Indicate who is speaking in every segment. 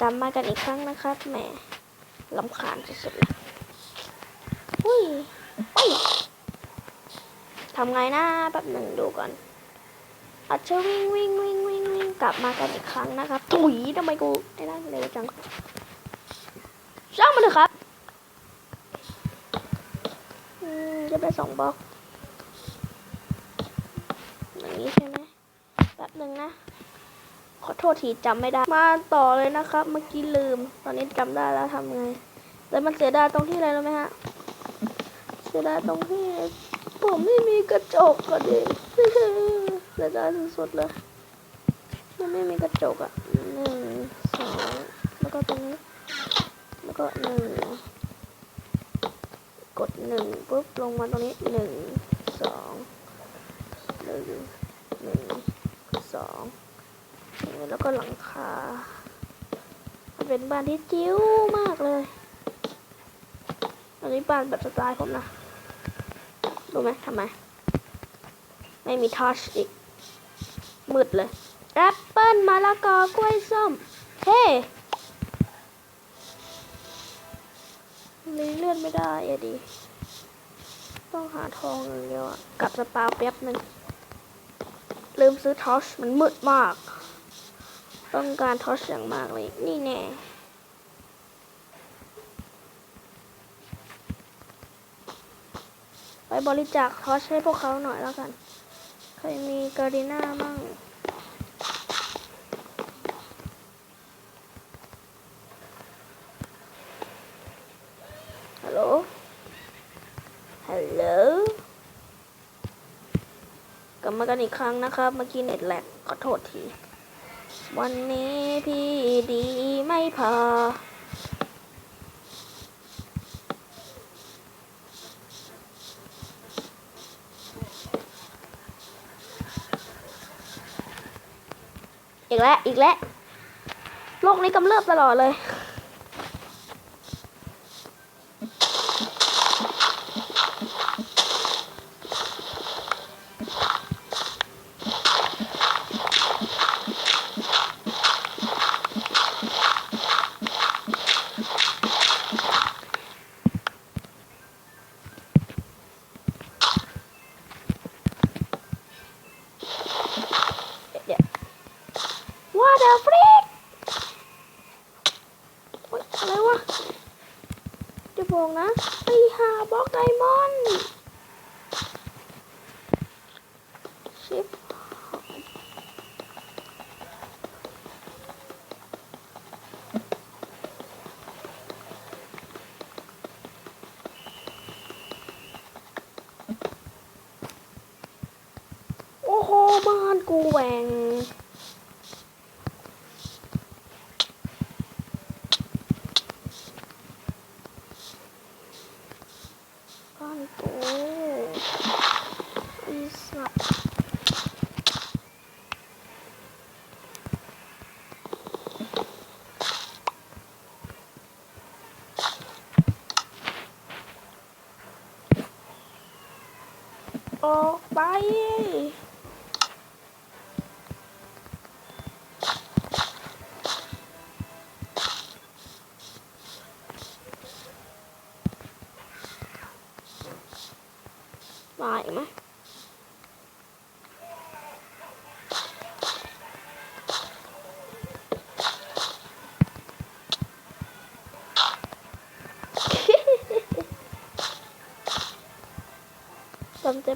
Speaker 1: กลับมากันอีกครั้งนะครับแหมลำคาญสุดๆเลยอุ้ยอุ้ยทำไงนะแป๊บหนึ่งดูก่อนอาจจะวิ่งวิ่งวิ่งวิ่งวิ่งกลับมากันอีกครั้งนะครับถุยทำไมกูไอ้นั่นเร็วจังช่างมันเถอะครับจะไปสองบล็อกอย่างนี้ใช่ไหมแป๊บหนึ่งนะ ขอโทษทีจำไม่ได้ มาต่อเลยนะครับ เมื่อกี้ลืม ตอนนี้จำได้แล้วทำไง แต่มันเสียดายตรงที่อะไรรู้ไหมฮะ เสียดายตรงที่ผมไม่มีกระจกก็ดิเสียดายสุดๆเลยมันไม่มีกระจกอะหนึ่งสองแล้วก็ตรงนี้แล้วก็หนึ่งกดหนึ่งปุ๊บลงมาตรงนี้หนึ่งสองหนึ่งหนึ่งสอง แล้วก็หลังคาเป็นบ้านที่จิ้วมากเลย อันนี้บ้านแบบสไตล์ผมนะ รู้ไหมทำไม ไม่มีทัชอีก มืดเลยแอปเปิ้ลมะละกอกล้วยส้ม เฮ้เลยเลื่อนไม่ได้อะดิต้องหาทองอย่างเดียวอะกลับสปาแป๊บหนึ่งลืมซื้อทอชมันมืดมาก ต้องการทอชอย่างมากเลย นี่แน่ไปบริจาคทอชให้พวกเขาหน่อยแล้วกัน ใครมีการีน่ามั่งฮัลโหล ฮัลโหล กลับมากันอีกครั้งนะครับ เมื่อกี้เน็ตแลกขอโทษที วันนี้พี่ดีไม่พอ อีกแล้ว อีกแล้วโลกนี้กำเริบตลอดเลย What the freak โอ๊ยอะไรวะจะบอกนะไปหาบล็อกไดมอนด์ชิปโอ้โหบ้านกูแหวง บ้านกูอีสัตว์ ออกไป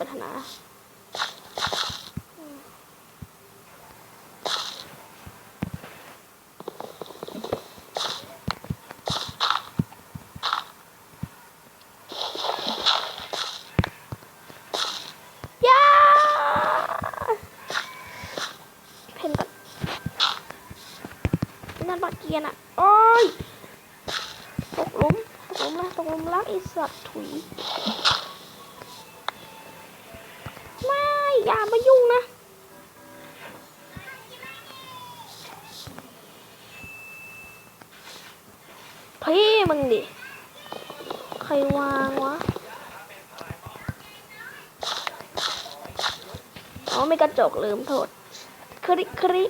Speaker 1: ปัญหาย่าเพนก่อนนั่นปากเกียนอะ โอ้ย ตกหลุม ตกหลุมละตกหลุมรักไอีสัตว์ถุย อย่ามายุ่งนะ พี่มึงดิ ใครวางวะ อ๋อไม่กระจกลืมโทษคริคริ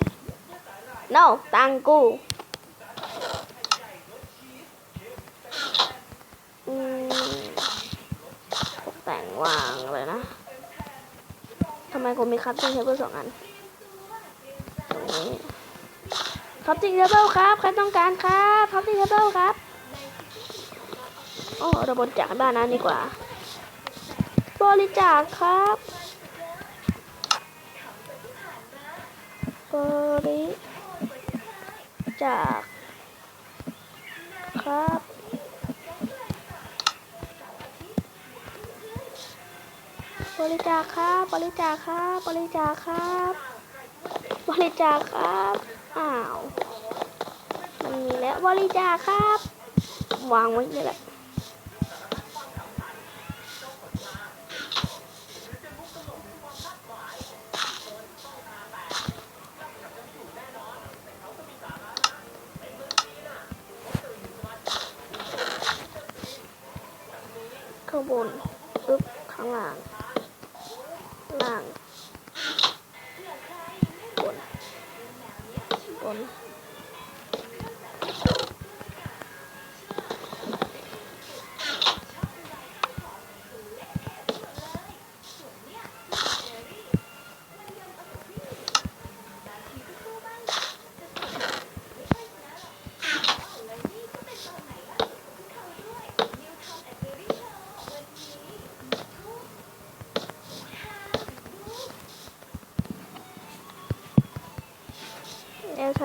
Speaker 1: no ตังกู แต่งวางเลยนะ ทำไมกูมีคัตติ้งเทเบิลสองอันตรงนี้คัตติ้งเทเบิลครับ ใครต้องการครับคัตติ้งเทเบิลครับโอ้เราบริจาคด้านนั้นดีกว่า บริจาคครับ บริจาคครับ บริจาคครับ บริจาคครับ บริจาคครับ บริจาคครับ อ้าว มันมีแล้วบริจาคครับ วางไว้เลยแหละ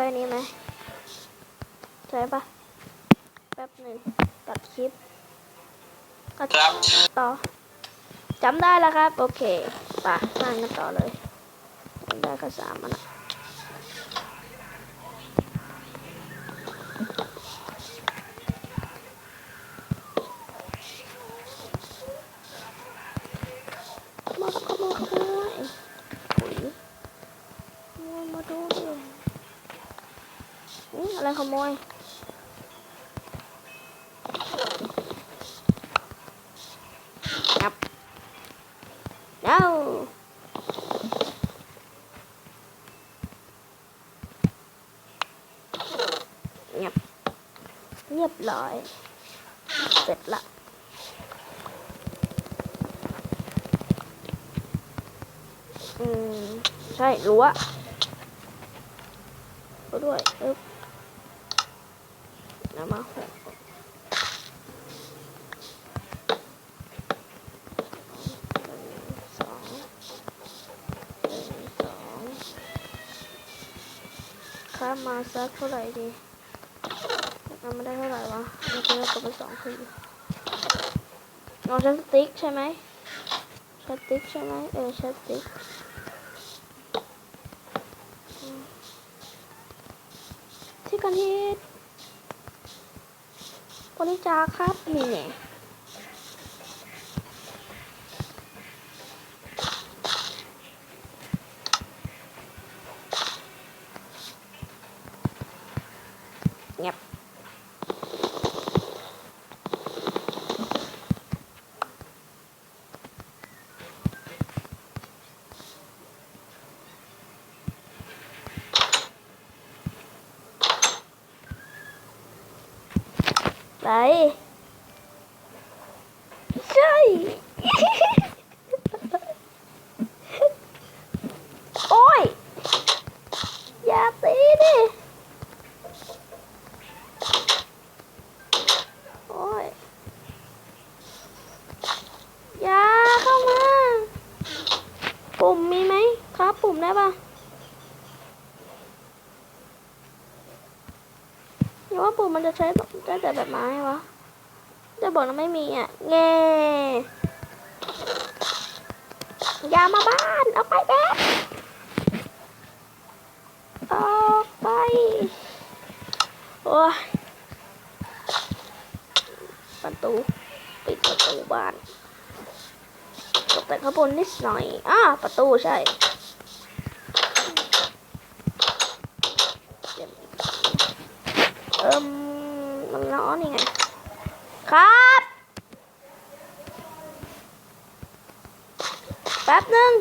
Speaker 1: ช้อันนี้ไหมใช่ปะแป๊บหนึ่งตัดคลิปตัดต่อจำได้แล้วครับ โอเคไปนั่งกันต่อเลยจำได้ก็สามมันอะมาขโมยขโมยปุ๋ยขโมยมาดูดิ อะไรขโมยงับ no เงียบเรียบร้อย เสร็จละอืม ใช่รั้วรั้วด้วยอึ๊บ แล้วมาหกสองหนึ่งสองข้ามาสักเท่าไหร่ดีเอามาได้เท่าไหร่วะเมื่อกี้เรากไปสองคือเอาใช้สติ๊กใช่ไหมใช้สติ๊กใช่ไหมเออใช้สติ๊กที่กันฮิต บริจาคครับนี่ไงเงียบ ไปใช่ โอ้ย อย่าตีดิโอ้ย อย่าเข้ามา ปุ่มมีไหมครับ ปุ่มได้ปะอย่าว่าปุ่มมันจะใช้แบบ ได้แต่แบบไม้วะจะบอกนะไม่มีอะแง่อย่ามาบ้านออกไปแบ๊ออกไป โอ้ยประตูปิดประตูบ้านตกแต่งข้างบนนิดหน่อยอ่าประตูใช่เอิ่ม น้อนี่ไง ครับ แป๊บหนึ่ง